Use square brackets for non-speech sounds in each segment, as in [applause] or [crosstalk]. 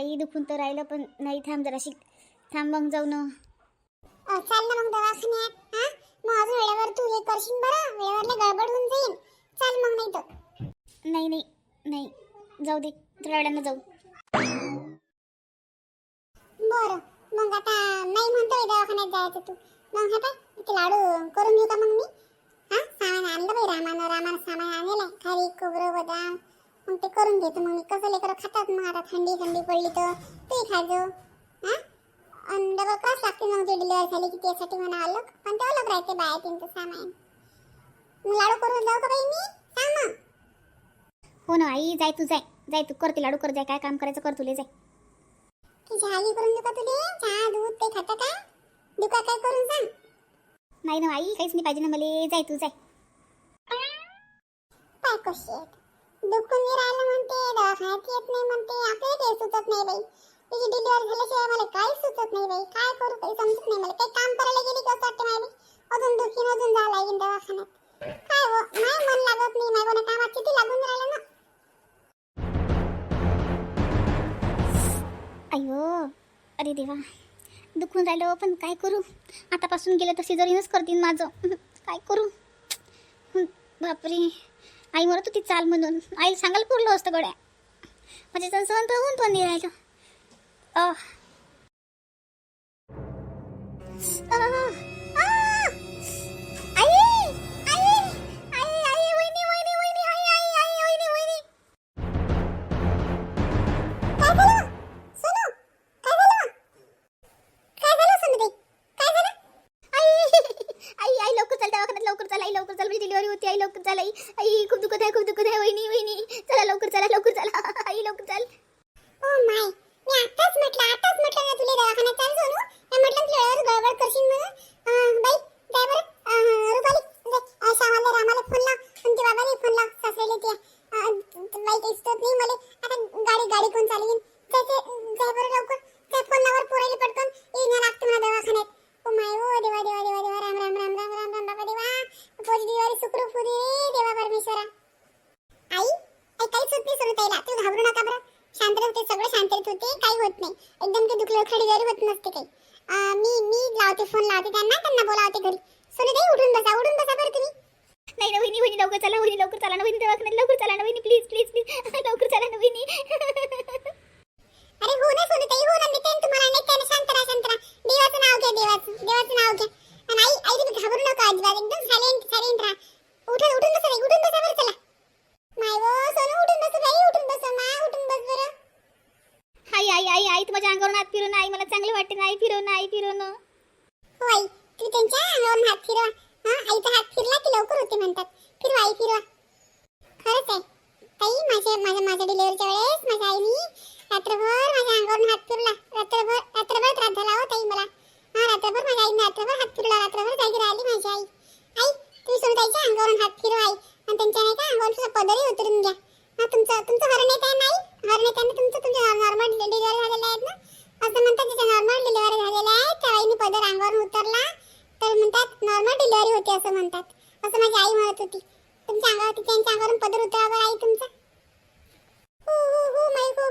बाई दुखून तर राहिलं पण नाही थांब जराशी थांब मग जाऊ ना. चाल ना मग दवाखान्यात हा? मग अजून वेळेवर तू हे करशील बरं? वेळेवर लय गडबड होऊन जाईल. चाल मग नाही तर. नाही नाही नाही. जाऊ दे थोड्या वेळानं जाऊ. बरं. मग आता नाही म्हणतोय दवाखान्यात जायचं तू. मग आता ते लाडू करून घेऊ करून घेतो मग मी कसं लेकरं खातात मग आता थंडी थंडी पडली तर ते खाजो. हा? आणि डबल क्रॉस लागते मग ते डिलिव्हरी झाली की त्यासाठी म्हणा अलग. पण ते अलग राहते बाया तीनचं सामान. मग लाडू करून जाऊ का बाई मी? सांग मग. हो ना आई जाय तू जाय. जाय तू कर ते लाडू कर जाय. काय काम करायचं कर तुले जाय. चहागी करून देऊ का तुले? चहा दूध ते खाता का? देऊ का काय करून सांग. नाही ना आई काहीच नाही पाहिजे ना मला. जाय तू जाय. काय कशी आहेत? दुखून मी राहिलं म्हणते दवाखान्यात येत नाही म्हणते आपल्याला काही सुचत नाही बाई. तिची डिलिव्हरी झाल्याशिवाय मला काही सुचत नाही बाई. काय करू काही समजत नाही मला. काही काम करायला गेली कसं असं वाटतं नाही बाई. अजून दुखीन अजून जा लागेल दवाखान्यात. काय हो नाही मन लागत नाही नाही कोणा कामात किती लागून राहिलं ना. अयो अरे देवा. दुखून राहिलं पण काय करू? आतापासून गेलं तर सिजरीनच करतील माझं. [laughs] काय करू? बापरे. आई म्हणत होती चाल म्हणून. आईला सांगायला पुरलो असतं गड्या. म्हणजे त्यांचं म्हणतं होऊन पण नाही राहिलं डिलिव्हरी लवकर चाल आई. आई खूप दुखत आहे खूप दुखत आहे. वहिनी वहिनी. चला लवकर चला लवकर चला. [laughs] आई लवकर चाल. ओ माय मी आताच म्हटलं आताच म्हटलं ना तुला दवाखान्यात चाल सोनू. मी म्हटलं तुला वेळेवर गडबड करशील म्हणून. बाई काय बरं. रुपाली श्यामाला रामाला फोन लाव. आणि ते बाबाला फोन लाव. सासरेला बाई काही सुचत नाही मला. आता गाडी गाडी कोण चालवीन? जाय बरं लवकर. त्या फोन लावर पोरायला पटकन. येणं लागतं मला दवाखान्यात. ओ माय ओ देवा देवा देवा. सुखरूप होऊ दे देवा परमेश्वरा. आई आई काहीच होत नाही सुरू ताईला तू घाबरू नका बरं. शांत होते सगळं शांत होते काही होत नाही. एकदम ते दुखलं खडी जरी होत नसते काही. मी मी लावते फोन लावते त्यांना. त्यांना बोलावते घरी. सोनू ताई उठून बसा उठून बसा बरं तुम्ही. नाही ना वहिनी वहिनी लवकर चला वहिनी लवकर चला ना वहिनी दवाखान्यात लवकर चला ना वहिनी प्लीज प्लीज प्लीज लवकर चला ना वहिनी. अरे हो ना सोनू ताई हो ना मी त्यांना तुम्हाला नाही त्यांना शांत राहा शांत राहा. देवाचं नाव घ्या देवाचं देवाचं नाव घ्या. आणि आई आई तुम्ही घाबरू नका अजिबात. एकदम सायलेंट सायलेंट राहा. उठून उठून बसा ताई, उठून बसा बरं चला. माय वो सोनू उठून बस बाई उठून बस. मा उठून बस बरं. आई आई आई आई तू माझ्या अंगावरून हात फिरवून आई मला चांगलं वाटते ना आई फिरव ना आई फिरव ना. हो आई तू त्यांच्या अंगावरून हात फिरवा. हा आईचा हात फिरला की लवकर होते म्हणतात. फिरवा आई फिरवा खरंच आहे ताई माझ्या माझ्या माझ्या डिलिव्हरीच्या वेळेस माझ्या आईनी रात्रभर माझ्या अंगावरून हात फिरला रात्रभर रात्रभर त्रास झाला हो ताई मला हा रात्रभर माझ्या आईने रात्रभर हात फिरला रात्रभर जागी राहिली माझी आई आई तुम्ही सोडून ताईच्या अंगावरून हात फिरवा आई आणि त्यांच्या नाही का अंगावर सुद्धा करून घ्या. हा तुमचं तुमचं हरण येत आहे नाही? हरण येत आहे तुमचं तुमच्या नॉर्मल डिलिव्हरी झालेलं आहेत ना? असं म्हणतात त्याच्या नॉर्मल डिलिव्हरी झालेल्या आहे त्यावेळी मी पदर अंगावर उतरला तर म्हणतात नॉर्मल डिलिव्हरी होते असं म्हणतात. असं माझी आई म्हणत होती. तुमच्या अंगावर त्यांच्या अंगावरून पदर उतरावर आई तुमचा? हो हो हो माई हो.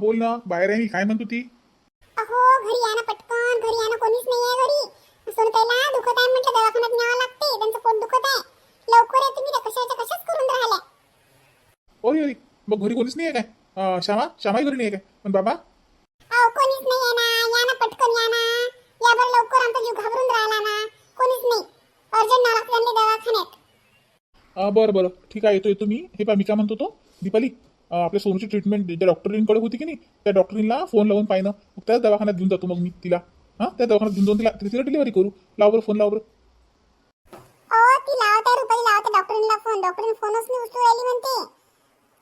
बोल ना बाहेर आहे मी. काय म्हणतो ती? अहो घरी या ना पटकन. घरी या ना कोणीच नाही आहे घरी. सुनताईला दुखत आहे म्हटलं दवाखान्यात न्यावं लागते. त्यांचं पोट दुखत आहे. लवकर या तुम्ही कशाच्या कशाच करून राहिल्या? ओय ओय मग घरी कोणीच नाही आहे काय? अं, श्यामा? श्यामाही घरी नाही आहे काय? पण बाबा? अहो कोणीच नाही आहे ना. या ना पटकन या ना. या बरं लवकर आमचा जीव घाबरून राहिला ना. कोणीच नाही. अर्जंट न्यावं लागतं त्यांनी दवाखान्यात. अं, बरं बरं. ठीक आहे येतो येतो मी. हे पा मी काय म्हणतो तो? दीपाली? आपल्या सोनूची ट्रीटमेंट ज्या डॉक्टरींकडे होती की नाही त्या डॉक्टरींना फोन लावून पाहिनं मग त्याच दवाखान्यात घेऊन जातो मग मी तिला. हां त्या दवाखान्यात घेऊन जाऊन तिला तिला डिलिव्हरी करू. लाव बरं फोन लाव बरं. अहो ती लावत रुपाली लावत. डॉक्टरींना फोन डॉक्टरीने फोनच नाही उचलू राहिली म्हणते.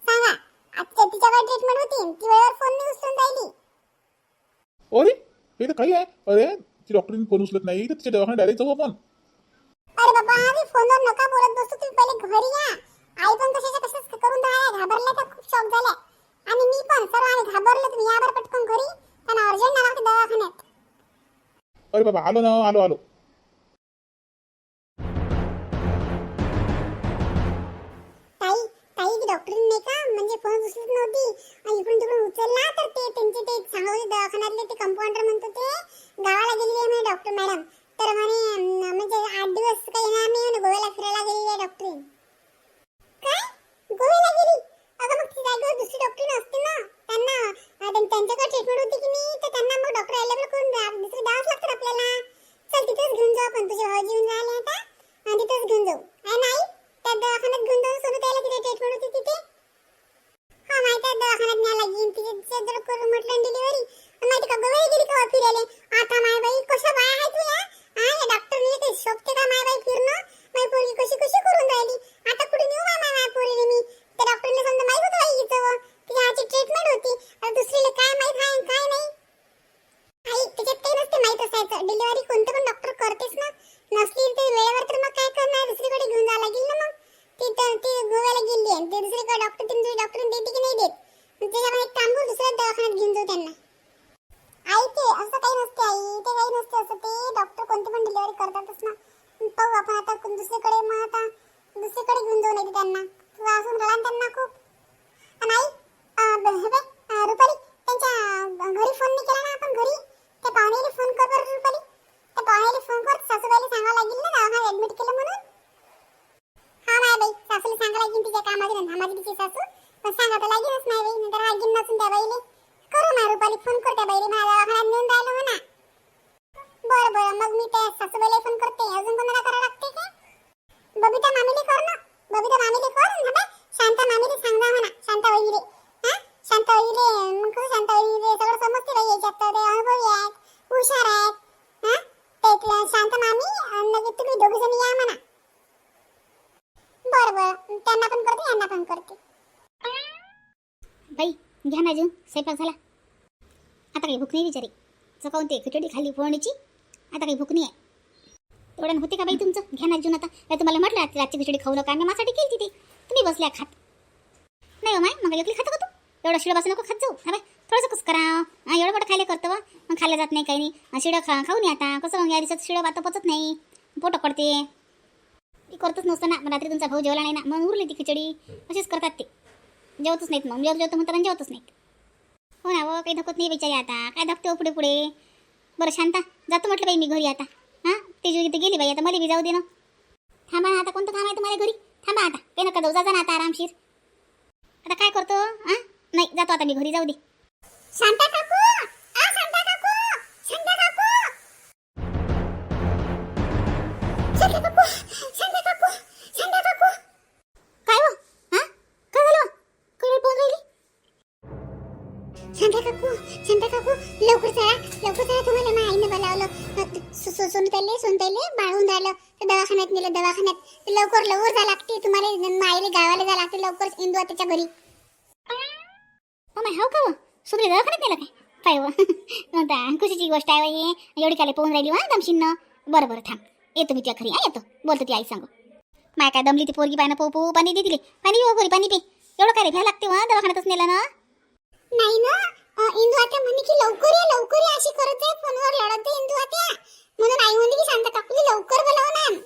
सांगा आजच्या तिच्याकडे ट्रीटमेंट होती ती वेळेवर फोन नाही उचलून राहिली. अरे हे तर काही आहे. अरे ती डॉक्टरीने फोन उचलत नाही. तर तिच्या दवाखान्यात डायरेक्ट जाऊ आपण. अरे बाबा आम्ही फोनवर नका बोलत बसू. तुम्ही पहिले घरी या. आई पण कशाच्या कशाच करून राहिल्या? घाबरल्या तर शॉक झाल्या. आणि मी पण सर्व आणि घाबरलो तुम्ही यावर पटकन घरी. त्यांना अर्जंट आला दवाखान्यात. अरे बाबा आलो ना आलो आलो. ते दुसरीकडे डॉक्टर ती दुसरी डॉक्टर देते की नाही देत मग त्याच्यामुळे एक काम करू दुसऱ्या दवाखान्यात घेऊन जाऊ त्यांना आई ते असं काही नसते आई ते काही नसते असं ते डॉक्टर कोणती पण डिलिव्हरी करतातच ना पाहू आपण आता कोण दुसरीकडे मग आता दुसरीकडे घेऊन जाऊ नाही त्यांना तुला असून राहिला ना त्यांना खूप आणि आई अं, ब- हे बघ, अं, रुपाली त्यांच्या अं, घरी फोन नाही केला ना आपण घरी त्या पाहुण्याला फोन कर बरं रुपाली त्या पाहुण्याला फोन कर सासूबाईला सांगावं लागेल ना दवाखान्यात ऍडमिट केलं म्हणून हा माय बाई सासूला सांगा लागेल तिच्या कामाची ना माझी तिची सासू पण सांगा तर लागेलच नाही बाई नंतर रागीन नसून त्या बाईले करू ना रुपाली फोन कर त्या बाईले माझ्या दवाखान्यात नेऊन राहिलो म्हणा बरं बरं मग मी त्या सासूबाईला फोन करते अजून कोणाला करावं लागते का बबिता मामीले कर ना बबिता मामीले कर ना बा शांता मामीले सांगा म्हणा शांता वहिनीले हा शांता वहिनीले मग कसं शांता वहिनीले सगळं समजते बाई याच्यात तर ते अनुभवी आहेत हुशार आहेत हा ते ते शांता मामी आणि लगे तुम्ही दोघे जण या म्हणा बरं बरं त्यांना पण करते. बाई घ्या ना अजून. स्वयंपाक झाला. आता काही भूक नाही बिचारी. चकावून ते खिचडी खाली फोडणीची आता काही भूक नाही आहे तेवढ्यानं होते का बाई तुमचं? घ्या ना अजून आता. नाही तुम्हाला म्हटलं रात्री रातची खिचडी खाऊ नका. मी माझ्यासाठी केली तिथे तुम्ही बसल्या खात. नाही हो माय मग एकली खातो का तू? एवढं शिडा बसू नको खात जाऊ. हा बाय थोडंसं कसं करा हा? एवढं मोठं खायला करतो मग खायला जात नाही काही. नाही शिडा खा खाऊ नये आता. कसं मग या दिवसात शिळं आता पचत नाही. पोटं पडते. ती करतच नसतं ना मग रात्री तुमचा भाऊ जेवला नाही ना मग उरली ती खिचडी. असेच करतात ते. जेवतच नाहीत मग. जेवत जेवतो म्हणतात जेवतच नाहीत. हो ना व काही धकत नाही बिचारी आता. काय धकते हो पुढे पुढे? बरं शांता. जातो म्हटलं बाई मी घरी आता. हां? ते जी गेली बाई आता मला बी जाऊ दे ना. थांबा ना आता. कोणतं काम आहे तुम्हाला घरी? थांबा आता. काही नका जाऊ. जा ना आता आरामशीर. आता काय करतो? हां? नाही जातो आता मी घरी. जाऊ दे. शांता काकू! बोलावलं सो- बाळून राहिलं तर दवाखान्यात नेलं दवाखान्यात. लवकर लवकर जा लागते. तुम्हाला माईले गावाला जा लागते लवकर इंदू त्याच्या घरी. हो माय हो का हो? सुगले दवाखान्यात नेलं काय? काय हो [laughs] खुशीची गोष्ट आहे बाई. एवढी काले पोहून राहिली वा दमशीन बरं बरं थांब. येतो मी तुझ्या घरी हा येतो. बोलतो ती आई सांगू. माय काय दमली ती पोरगी पाय ना पोहू पोहू पाणी दे दिली पाणी पिऊ पोरी पाणी पे. एवढं काय घ्यायला लागते वा दवाखान्यातच नेलं ना. नाही ना इंदू आता म्हणे की लवकर ये लवकर ये. अशी करत आहे फोनवर रडत आहे इंदू आता म्हणून आई म्हणते की शांता काकूला लवकर बोलाव ना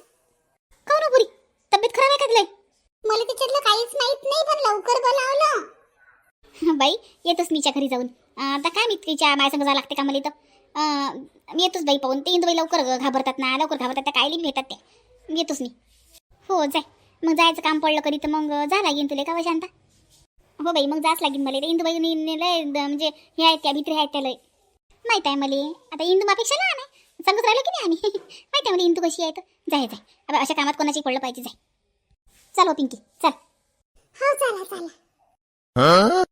का ना पुरी? तब्येत खराब आहे का मला त्याच्यातलं काहीच माहीत नाही पण लवकर बोलावलं. [laughs] बाई येतोच मीच्या घरी जाऊन. आता काय मी तिच्या माझ्या जावं लागते का मला इथं मी येतोच बाई पाहून. ते इंदू बाई लवकर घाबरतात ना लवकर घाबरतात त्या कायली भेटतात ते येतोच मी. हो जाय. मग जायचं काम पडलं कधी तर मग जा लागेल तुला का शांता? हो बाई मग जाच लागेल मला. इंदूबाई म्हणजे हे आहेत त्या भित्री आहेत त्या लय. माहीत आहे मला. आता इंदू मापेक्षा लहान आहे. सांगत राहिलो की नाही आम्ही? [laughs] माहीत आहे मला इंदू कशी आहे तर. जाय जाय. आता अशा कामात कोणाची पडलं पाहिजे जाय. चल हो पिंकी. चल. हो चला चला